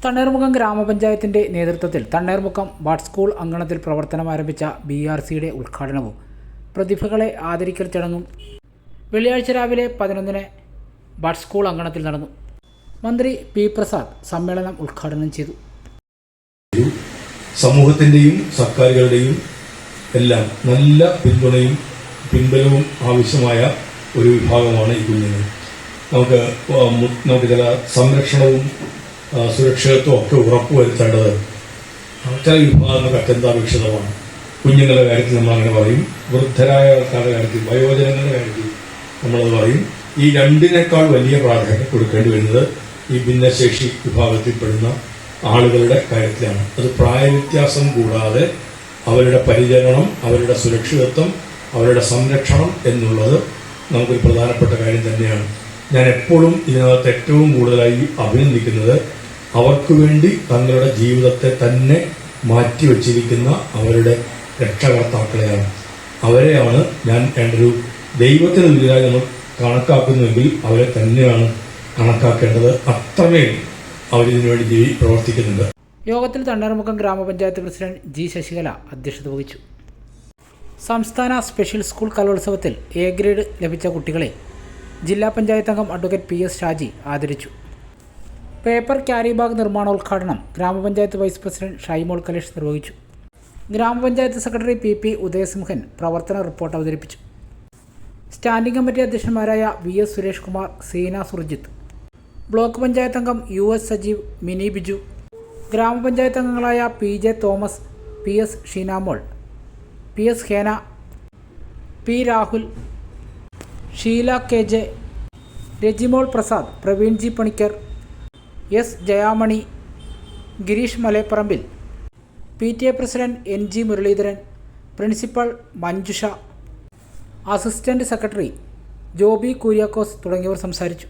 തണ്ണീർമുഖം ഗ്രാമപഞ്ചായത്തിന്റെ നേതൃത്വത്തിൽ തണ്ണീർമുഖം bad school അങ്കണത്തിൽ പ്രവർത്തനം ആരംഭിച്ച ബി ആർ സിയുടെ ഉദ്ഘാടനവും പ്രതിഭകളെ ആദരിക്കൽ ചടങ്ങും വെള്ളിയാഴ്ച രാവിലെ പതിനൊന്നിന് ബാഡ് സ്കൂൾ അങ്കണത്തിൽ നടന്നു. മന്ത്രി പി പ്രസാദ് സമ്മേളനം ഉദ്ഘാടനം ചെയ്തു. സമൂഹത്തിന്റെയും സർക്കാരുകളുടെയും എല്ലാം നല്ല പിന്തുണയും പിൻബലവും ആവശ്യമായ ഒരു വിഭാഗമാണ് ഈ കുഞ്ഞുങ്ങൾ. നമുക്ക് നമുക്ക് ചില സംരക്ഷണവും ആ, സുരക്ഷിതത്വവും ഒക്കെ ഉറപ്പുവരുത്തേണ്ടത് ചില വിഭാഗങ്ങൾക്ക് അത്യന്താപേക്ഷിതമാണ്. കുഞ്ഞുങ്ങളുടെ കാര്യത്തിൽ നമ്മൾ അങ്ങനെ പറയും വൃദ്ധരായ ആൾക്കാരുടെ കാര്യത്തിൽ വയോജനങ്ങളുടെ കാര്യത്തിൽ നമ്മളത് പറയും. ഈ രണ്ടിനേക്കാൾ വലിയ പ്രാധാന്യം കൊടുക്കേണ്ടി വരുന്നത് ഈ ഭിന്നശേഷി വിഭാഗത്തിൽപ്പെടുന്ന ആളുകളുടെ കാര്യത്തിലാണ്. അത് പ്രായവ്യത്യാസം കൂടാതെ അവരുടെ പരിചരണം അവരുടെ സുരക്ഷിതത്വം അവരുടെ സംരക്ഷണം എന്നുള്ളത് നമുക്കൊരു പ്രധാനപ്പെട്ട കാര്യം തന്നെയാണ്. ഞാൻ എപ്പോഴും ഇതിനകത്ത് ഏറ്റവും കൂടുതലായി അഭിനന്ദിക്കുന്നത് അവർക്ക് വേണ്ടി തങ്ങളുടെ ജീവിതത്തെ തന്നെ മാറ്റി മാറ്റിവെച്ചിരിക്കുന്ന അവരുടെ രക്ഷകർത്താക്കളെയാണ്. അവരെയാണ് ഞാൻ ഒരു ദൈവത്തിന് തുല്യരായി നമ്മൾ കണക്കാക്കുന്നുവെങ്കിൽ അവരെ തന്നെയാണ് കണക്കാക്കേണ്ടത്. അത്രമേൽ അവരിതിനു വേണ്ടി ജീവി പ്രവർത്തിക്കുന്നുണ്ട്. യോഗത്തിൽ തണ്ണീർമുഖം ഗ്രാമപഞ്ചായത്ത് പ്രസിഡന്റ് ജി ശശികല അധ്യക്ഷത വഹിച്ചു. സംസ്ഥാന സ്പെഷ്യൽ സ്കൂൾ കലോത്സവത്തിൽ എ ഗ്രേഡ് ലഭിച്ച കുട്ടികളെ ജില്ലാ പഞ്ചായത്ത് അംഗം അഡ്വക്കേറ്റ് പി എസ് ഷാജി ആദരിച്ചു. പേപ്പർ ക്യാരി ബാഗ് നിർമ്മാണോദ്ഘാടനം ഗ്രാമപഞ്ചായത്ത് വൈസ് പ്രസിഡന്റ് ഷൈമോൾ കലേഷ് നിർവഹിച്ചു. ഗ്രാമപഞ്ചായത്ത് സെക്രട്ടറി പി പി ഉദയസിംഹൻ പ്രവർത്തന റിപ്പോർട്ട് അവതരിപ്പിച്ചു. Standing committee അധ്യക്ഷന്മാരായ V S Suresh Kumar Seena Surjith. Block panchayat അംഗം യു എസ് സജീവ് മിനി ബിജു. ഗ്രാമപഞ്ചായത്ത് അംഗങ്ങളായ P J Thomas P S Sheenamol P S Hena P Rahul Sheela K J Rejimol Prasad Praveen G Panicker S. Jayamani Girish Maleparambil. P. T. A. President N. G. Muraleedharan principal Manjusha assistant secretary Joby Kuriakose തുടങ്ങിയവർ സംസാരിച്ചു.